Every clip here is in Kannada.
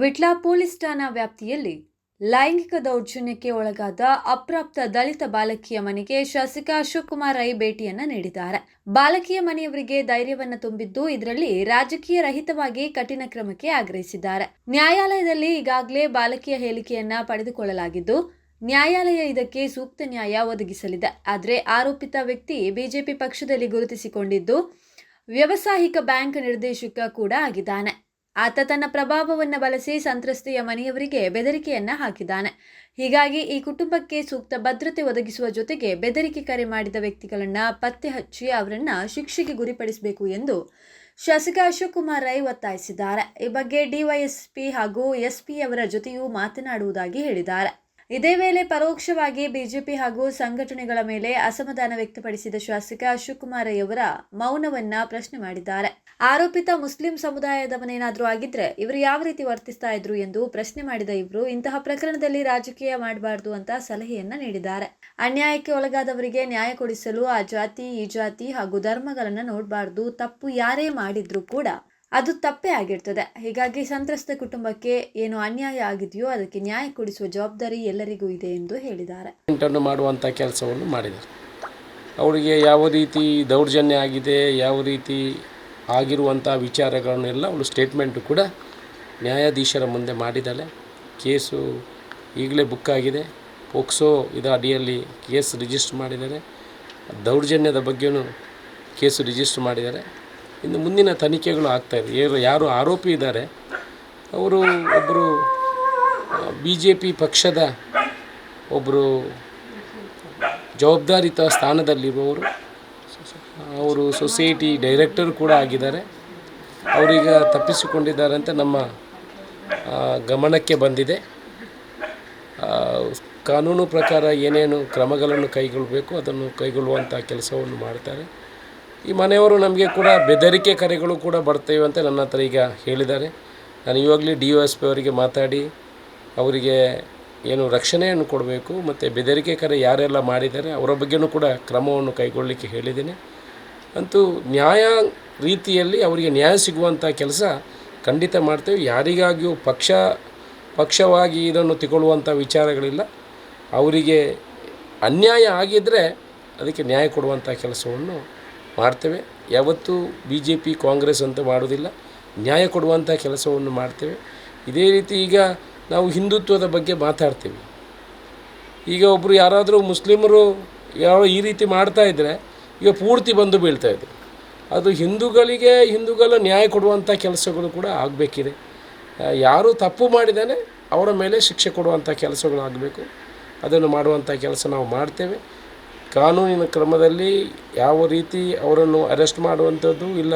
ವಿಟ್ಲ ಪೊಲೀಸ್ ಠಾಣಾ ವ್ಯಾಪ್ತಿಯಲ್ಲಿ ಲೈಂಗಿಕ ದೌರ್ಜನ್ಯಕ್ಕೆ ಒಳಗಾದ ಅಪ್ರಾಪ್ತ ದಲಿತ ಬಾಲಕಿಯ ಮನೆಗೆ ಶಾಸಕ ಅಶೋಕ್ ಕುಮಾರ್ ರೈ ಭೇಟಿಯನ್ನ ನೀಡಿದ್ದಾರೆ. ಬಾಲಕಿಯ ಮನೆಯವರಿಗೆ ಧೈರ್ಯವನ್ನ ತುಂಬಿದ್ದು ಇದರಲ್ಲಿ ರಾಜಕೀಯ ರಹಿತವಾಗಿ ಕಠಿಣ ಕ್ರಮಕ್ಕೆ ಆಗ್ರಹಿಸಿದ್ದಾರೆ. ನ್ಯಾಯಾಲಯದಲ್ಲಿ ಈಗಾಗಲೇ ಬಾಲಕಿಯ ಹೇಳಿಕೆಯನ್ನ ಪಡೆದುಕೊಳ್ಳಲಾಗಿದ್ದು, ನ್ಯಾಯಾಲಯ ಇದಕ್ಕೆ ಸೂಕ್ತ ನ್ಯಾಯ ಒದಗಿಸಲಿದೆ. ಆದರೆ ಆರೋಪಿತ ವ್ಯಕ್ತಿ ಬಿಜೆಪಿ ಪಕ್ಷದಲ್ಲಿ ಗುರುತಿಸಿಕೊಂಡಿದ್ದು ವ್ಯವಸಾಯಿಕ ಬ್ಯಾಂಕ್ ನಿರ್ದೇಶಕ ಕೂಡ ಆಗಿದ್ದಾನೆ. ಆತ ತನ್ನ ಪ್ರಭಾವವನ್ನು ಬಳಸಿ ಸಂತ್ರಸ್ತೆಯ ಮನೆಯವರಿಗೆ ಬೆದರಿಕೆಯನ್ನ ಹಾಕಿದ್ದಾನೆ. ಹೀಗಾಗಿ ಈ ಕುಟುಂಬಕ್ಕೆ ಸೂಕ್ತ ಭದ್ರತೆ ಒದಗಿಸುವ ಜೊತೆಗೆ ಬೆದರಿಕೆ ಕರೆ ಮಾಡಿದ ವ್ಯಕ್ತಿಗಳನ್ನ ಪತ್ತೆ ಹಚ್ಚಿ ಅವರನ್ನ ಶಿಕ್ಷೆಗೆ ಗುರಿಪಡಿಸಬೇಕು ಎಂದು ಶಾಸಕ ಅಶೋಕ್ ಕುಮಾರ್ ರೈ ಒತ್ತಾಯಿಸಿದ್ದಾರೆ. ಈ ಬಗ್ಗೆ ಡಿವೈಎಸ್ಪಿ ಹಾಗೂ ಎಸ್ಪಿ ಅವರ ಜೊತೆಯೂ ಮಾತನಾಡುವುದಾಗಿ ಹೇಳಿದ್ದಾರೆ. ಇದೇ ವೇಳೆ ಪರೋಕ್ಷವಾಗಿ ಬಿಜೆಪಿ ಹಾಗೂ ಸಂಘಟನೆಗಳ ಮೇಲೆ ಅಸಮಾಧಾನ ವ್ಯಕ್ತಪಡಿಸಿದ ಶಾಸಕ ಅಶೋಕ್ ಕುಮಾರ್ ಮೌನವನ್ನ ಪ್ರಶ್ನೆ ಮಾಡಿದ್ದಾರೆ. ಆರೋಪಿತ ಮುಸ್ಲಿಂ ಸಮುದಾಯದವನೇನಾದ್ರೂ ಆಗಿದ್ರೆ ಇವರು ಯಾವ ರೀತಿ ವರ್ತಿಸ್ತಾ ಇದ್ರು ಎಂದು ಪ್ರಶ್ನೆ ಮಾಡಿದ ಇವರು ಇಂತಹ ಪ್ರಕರಣದಲ್ಲಿ ರಾಜಕೀಯ ಮಾಡಬಾರದು ಅಂತ ಸಲಹೆಯನ್ನ ನೀಡಿದ್ದಾರೆ. ಅನ್ಯಾಯಕ್ಕೆ ಒಳಗಾದವರಿಗೆ ನ್ಯಾಯ ಕೊಡಿಸಲು ಆ ಜಾತಿ, ಈ ಜಾತಿ ಹಾಗೂ ಧರ್ಮಗಳನ್ನ ನೋಡಬಾರ್ದು, ತಪ್ಪು ಯಾರೇ ಮಾಡಿದ್ರು ಕೂಡ ಅದು ತಪ್ಪೇ ಆಗಿರ್ತದೆ. ಹೀಗಾಗಿ ಸಂತ್ರಸ್ತ ಕುಟುಂಬಕ್ಕೆ ಏನು ಅನ್ಯಾಯ ಆಗಿದೆಯೋ ಅದಕ್ಕೆ ನ್ಯಾಯ ಕೊಡಿಸುವ ಜವಾಬ್ದಾರಿ ಎಲ್ಲರಿಗೂ ಇದೆ ಎಂದು ಹೇಳಿದ್ದಾರೆ. ಮಾಡುವಂಥ ಕೆಲಸವನ್ನು ಮಾಡಿದ್ದಾರೆ. ಅವರಿಗೆ ಯಾವ ರೀತಿ ದೌರ್ಜನ್ಯ ಆಗಿದೆ, ಯಾವ ರೀತಿ ಆಗಿರುವಂಥ ವಿಚಾರಗಳನ್ನೆಲ್ಲ ಅವಳು ಸ್ಟೇಟ್ಮೆಂಟು ಕೂಡ ನ್ಯಾಯಾಧೀಶರ ಮುಂದೆ ಮಾಡಿದ್ದಾಳೆ. ಕೇಸು ಈಗಲೇ ಬುಕ್ ಆಗಿದೆ. ಪೋಕ್ಸೋ ಇದರ ಅಡಿಯಲ್ಲಿ ಕೇಸ್ ರಿಜಿಸ್ಟರ್ ಮಾಡಿದ್ದಾರೆ. ದೌರ್ಜನ್ಯದ ಬಗ್ಗೆಯೂ ಕೇಸು ರಿಜಿಸ್ಟರ್ ಮಾಡಿದ್ದಾರೆ. ಇನ್ನು ಮುಂದಿನ ತನಿಖೆಗಳು ಆಗ್ತಾಯಿದೆ ಯಾರು ಯಾರು ಆರೋಪಿ ಇದ್ದಾರೆ. ಅವರು ಒಬ್ಬರು ಬಿ ಜೆ ಪಿ ಪಕ್ಷದ ಒಬ್ಬರು ಜವಾಬ್ದಾರಿತ ಸ್ಥಾನದಲ್ಲಿರುವವರು. ಅವರು ಸೊಸೈಟಿ ಡೈರೆಕ್ಟರ್ ಕೂಡ ಆಗಿದ್ದಾರೆ. ಅವರೀಗ ತಪ್ಪಿಸಿಕೊಂಡಿದ್ದಾರೆ ಅಂತ ನಮ್ಮ ಗಮನಕ್ಕೆ ಬಂದಿದೆ. ಕಾನೂನು ಪ್ರಕಾರ ಏನೇನು ಕ್ರಮಗಳನ್ನು ಕೈಗೊಳ್ಳಬೇಕು ಅದನ್ನು ಕೈಗೊಳ್ಳುವಂಥ ಕೆಲಸವನ್ನು ಮಾಡ್ತಾರೆ. ಈ ಮನೆಯವರು ನಮಗೆ ಕೂಡ ಬೆದರಿಕೆ ಕರೆಗಳು ಕೂಡ ಬರ್ತೇವೆ ಅಂತ ನನ್ನ ಹತ್ರ ಈಗ ಹೇಳಿದ್ದಾರೆ. ನಾನು ಇವಾಗಲೇ ಡಿ ಒ ಎಸ್ ಪಿ ಅವರಿಗೆ ಮಾತಾಡಿ, ಅವರಿಗೆ ಏನು ರಕ್ಷಣೆಯನ್ನು ಕೊಡಬೇಕು ಮತ್ತು ಬೆದರಿಕೆ ಕರೆ ಯಾರೆಲ್ಲ ಮಾಡಿದ್ದಾರೆ ಅವರ ಬಗ್ಗೆನೂ ಕೂಡ ಕ್ರಮವನ್ನು ಕೈಗೊಳ್ಳಲಿಕ್ಕೆ ಹೇಳಿದ್ದೀನಿ. ಅಂತೂ ನ್ಯಾಯ ರೀತಿಯಲ್ಲಿ ಅವರಿಗೆ ನ್ಯಾಯ ಸಿಗುವಂಥ ಕೆಲಸ ಖಂಡಿತ ಮಾಡ್ತೇವೆ. ಯಾರಿಗಾಗಿಯೂ ಪಕ್ಷ, ಪಕ್ಷವಾಗಿ ಇದನ್ನು ತಗೊಳ್ಳುವಂಥ ವಿಚಾರಗಳಿಲ್ಲ. ಅವರಿಗೆ ಅನ್ಯಾಯ ಆಗಿದ್ದರೆ ಅದಕ್ಕೆ ನ್ಯಾಯ ಕೊಡುವಂಥ ಕೆಲಸವನ್ನು ಮಾಡ್ತೇವೆ. ಯಾವತ್ತೂ ಬಿ ಜೆ ಪಿ ಕಾಂಗ್ರೆಸ್ ಅಂತ ಮಾಡೋದಿಲ್ಲ ನ್ಯಾಯ ಕೊಡುವಂಥ ಕೆಲಸವನ್ನು ಮಾಡ್ತೇವೆ. ಇದೇ ರೀತಿ ಈಗ ನಾವು ಹಿಂದುತ್ವದ ಬಗ್ಗೆ ಮಾತಾಡ್ತೀವಿ. ಈಗ ಒಬ್ಬರು ಯಾರಾದರೂ ಮುಸ್ಲಿಮರು ಯಾವ ಈ ರೀತಿ ಮಾಡ್ತಾ ಇದ್ದರೆ ಈಗ ಪೂರ್ತಿ ಬಂದು ಬೀಳ್ತಾ ಇದೆ. ಅದು ಹಿಂದೂಗಳಿಗೆ ಹಿಂದೂಗಳ ನ್ಯಾಯ ಕೊಡುವಂಥ ಕೆಲಸಗಳು ಕೂಡ ಆಗಬೇಕಿದೆ. ಯಾರು ತಪ್ಪು ಮಾಡಿದಾನೆ ಅವರ ಮೇಲೆ ಶಿಕ್ಷೆ ಕೊಡುವಂಥ ಕೆಲಸಗಳು ಆಗಬೇಕು ಅದನ್ನು ಮಾಡುವಂಥ ಕೆಲಸ ನಾವು ಮಾಡ್ತೇವೆ. ಕಾನೂನಿನ ಕ್ರಮದಲ್ಲಿ ಯಾವ ರೀತಿ ಅವರನ್ನು ಅರೆಸ್ಟ್ ಮಾಡುವಂಥದ್ದು ಇಲ್ಲ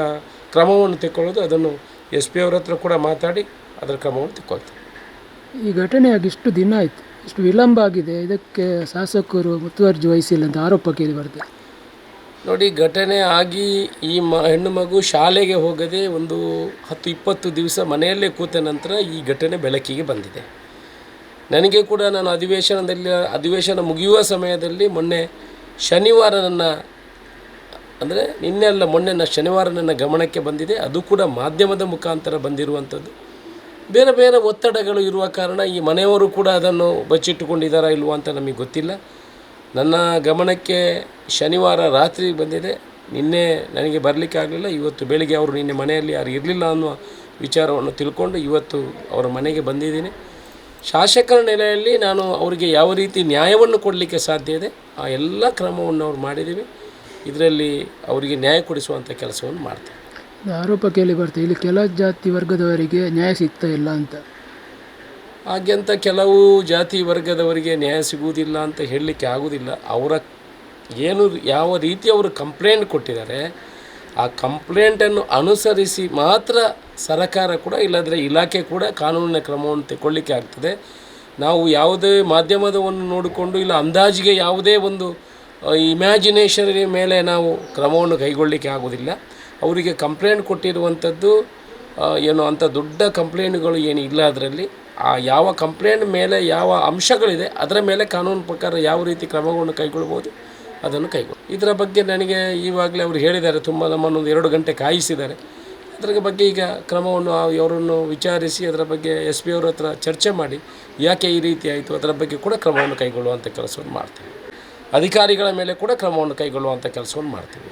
ಕ್ರಮವನ್ನು ತೆಕ್ಕೊಳ್ಳೋದು ಅದನ್ನು ಎಸ್ ಪಿ ಅವ್ರ ಹತ್ರ ಕೂಡ ಮಾತಾಡಿ ಅದರ ಕ್ರಮವನ್ನು ತೆಕ್ಕೊಳ್ತೀವಿ. ಈ ಘಟನೆಯಾಗಿ ಇಷ್ಟು ದಿನ ಆಯಿತು. ಇಷ್ಟು ವಿಳಂಬ ಆಗಿದೆ. ಇದಕ್ಕೆ ಶಾಸಕರು ಮುತುವರ್ಜಿ ವಹಿಸಿಲ್ಲ ಅಂತ ಆರೋಪ ಕೇಳಿ ಬರ್ತದೆ. ನೋಡಿ ಘಟನೆ ಆಗಿ ಈ ಮ ಹೆಣ್ಣು ಮಗು ಶಾಲೆಗೆ ಹೋಗದೆ ಒಂದು ಹತ್ತು ಇಪ್ಪತ್ತು ದಿವಸ ಮನೆಯಲ್ಲೇ ಕೂತ ನಂತರ ಈ ಘಟನೆ ಬೆಳಕಿಗೆ ಬಂದಿದೆ. ನನಗೆ ಕೂಡ ನಾನು ಅಧಿವೇಶನದಲ್ಲಿ ಅಧಿವೇಶನ ಮುಗಿಯುವ ಸಮಯದಲ್ಲಿ ಮೊನ್ನೆ ಶನಿವಾರ ನನ್ನ, ಅಂದರೆ ನಿನ್ನೆ ಅಲ್ಲ, ಮೊನ್ನೆ ನನ್ನ ಶನಿವಾರ ನನ್ನ ಗಮನಕ್ಕೆ ಬಂದಿದೆ. ಅದು ಕೂಡ ಮಾಧ್ಯಮದ ಮುಖಾಂತರ ಬಂದಿರುವಂಥದ್ದು. ಬೇರೆ ಬೇರೆ ಒತ್ತಡಗಳು ಇರುವ ಕಾರಣ ಈ ಮನೆಯವರು ಕೂಡ ಅದನ್ನು ಬಚ್ಚಿಟ್ಟುಕೊಂಡಿದ್ದಾರಾ ಇಲ್ವೋ ಅಂತ ನಮಗೆ ಗೊತ್ತಿಲ್ಲ. ನನ್ನ ಗಮನಕ್ಕೆ ಶನಿವಾರ ರಾತ್ರಿ ಬಂದಿದೆ. ನಿನ್ನೆ ನನಗೆ ಬರಲಿಕ್ಕೆ ಆಗಲಿಲ್ಲ. ಇವತ್ತು ಬೆಳಿಗ್ಗೆ ಅವರು ನಿನ್ನೆ ಮನೆಯಲ್ಲಿ ಯಾರು ಇರಲಿಲ್ಲ ಅನ್ನುವ ವಿಚಾರವನ್ನು ತಿಳ್ಕೊಂಡು ಇವತ್ತು ಅವರ ಮನೆಗೆ ಬಂದಿದ್ದೀನಿ. ಶಾಸಕರ ನೆಲೆಯಲ್ಲಿ ನಾನು ಅವರಿಗೆ ಯಾವ ರೀತಿ ನ್ಯಾಯವನ್ನು ಕೊಡಲಿಕ್ಕೆ ಸಾಧ್ಯ ಇದೆ ಆ ಎಲ್ಲ ಕ್ರಮವನ್ನು ಅವ್ರು ಮಾಡಿದ್ದೀವಿ. ಇದರಲ್ಲಿ ಅವರಿಗೆ ನ್ಯಾಯ ಕೊಡಿಸುವಂಥ ಕೆಲಸವನ್ನು ಮಾಡ್ತೇವೆ. ಆರೋಪ ಕೇಳಿ ಬರ್ತದೆ ಇಲ್ಲಿ ಕೆಲ ಜಾತಿ ವರ್ಗದವರಿಗೆ ನ್ಯಾಯ ಸಿಗ್ತಾ ಇಲ್ಲ ಅಂತ. ಹಾಗೆಂತ ಕೆಲವು ಜಾತಿ ವರ್ಗದವರಿಗೆ ನ್ಯಾಯ ಸಿಗುವುದಿಲ್ಲ ಅಂತ ಹೇಳಲಿಕ್ಕೆ ಆಗುವುದಿಲ್ಲ. ಅವರ ಏನು ಯಾವ ರೀತಿ ಅವರು ಕಂಪ್ಲೇಂಟ್ ಕೊಟ್ಟಿದ್ದಾರೆ ಆ ಕಂಪ್ಲೇಂಟನ್ನು ಅನುಸರಿಸಿ ಮಾತ್ರ ಸರಕಾರ ಕೂಡ ಇಲ್ಲದ್ರೆ ಇಲಾಖೆ ಕೂಡ ಕಾನೂನಿನ ಕ್ರಮವನ್ನು ತಗೊಳ್ಳಿಕ್ಕೆ ಆಗ್ತದೆ. ನಾವು ಯಾವುದೇ ಮಾಧ್ಯಮದವನ್ನು ನೋಡಿಕೊಂಡು ಇಲ್ಲ ಅಂದಾಜಿಗೆ ಯಾವುದೇ ಒಂದು ಇಮ್ಯಾಜಿನೇಷನ್ ಮೇಲೆ ನಾವು ಕ್ರಮವನ್ನು ಕೈಗೊಳ್ಳಲಿಕ್ಕೆ ಆಗೋದಿಲ್ಲ ಅವರಿಗೆ ಕಂಪ್ಲೇಂಟ್ ಕೊಟ್ಟಿರುವಂಥದ್ದು ಏನು ಅಂಥ ದೊಡ್ಡ ಕಂಪ್ಲೇಂಟ್ಗಳು ಏನು ಇಲ್ಲ ಅದರಲ್ಲಿ. ಆ ಯಾವ ಕಂಪ್ಲೇಂಟ್ ಮೇಲೆ ಯಾವ ಅಂಶಗಳಿದೆ, ಅದರ ಮೇಲೆ ಕಾನೂನು ಪ್ರಕಾರ ಯಾವ ರೀತಿ ಕ್ರಮಗಳನ್ನು ಕೈಗೊಳ್ಬೋದು ಅದನ್ನು ಕೈಗೊಂಡು. ಇದರ ಬಗ್ಗೆ ನನಗೆ ಈವಾಗಲೇ ಅವರು ಹೇಳಿದ್ದಾರೆ, ತುಂಬ ನಮ್ಮನ್ನೊಂದು ಎರಡು ಗಂಟೆ ಕಾಯಿಸಿದ್ದಾರೆ. ಅದರ ಬಗ್ಗೆ ಈಗ ಕ್ರಮವನ್ನು ಅವರನ್ನು ವಿಚಾರಿಸಿ ಅದರ ಬಗ್ಗೆ ಎಸ್ ಪಿ ಅವ್ರ ಹತ್ರ ಚರ್ಚೆ ಮಾಡಿ, ಯಾಕೆ ಈ ರೀತಿ ಆಯಿತು, ಅದರ ಬಗ್ಗೆ ಕೂಡ ಕ್ರಮವನ್ನು ಕೈಗೊಳ್ಳುವಂಥ ಕೆಲಸವನ್ನು ಮಾಡ್ತೀವಿ. ಅಧಿಕಾರಿಗಳ ಮೇಲೆ ಕೂಡ ಕ್ರಮವನ್ನು ಕೈಗೊಳ್ಳುವಂಥ ಕೆಲಸವನ್ನು ಮಾಡ್ತೀವಿ.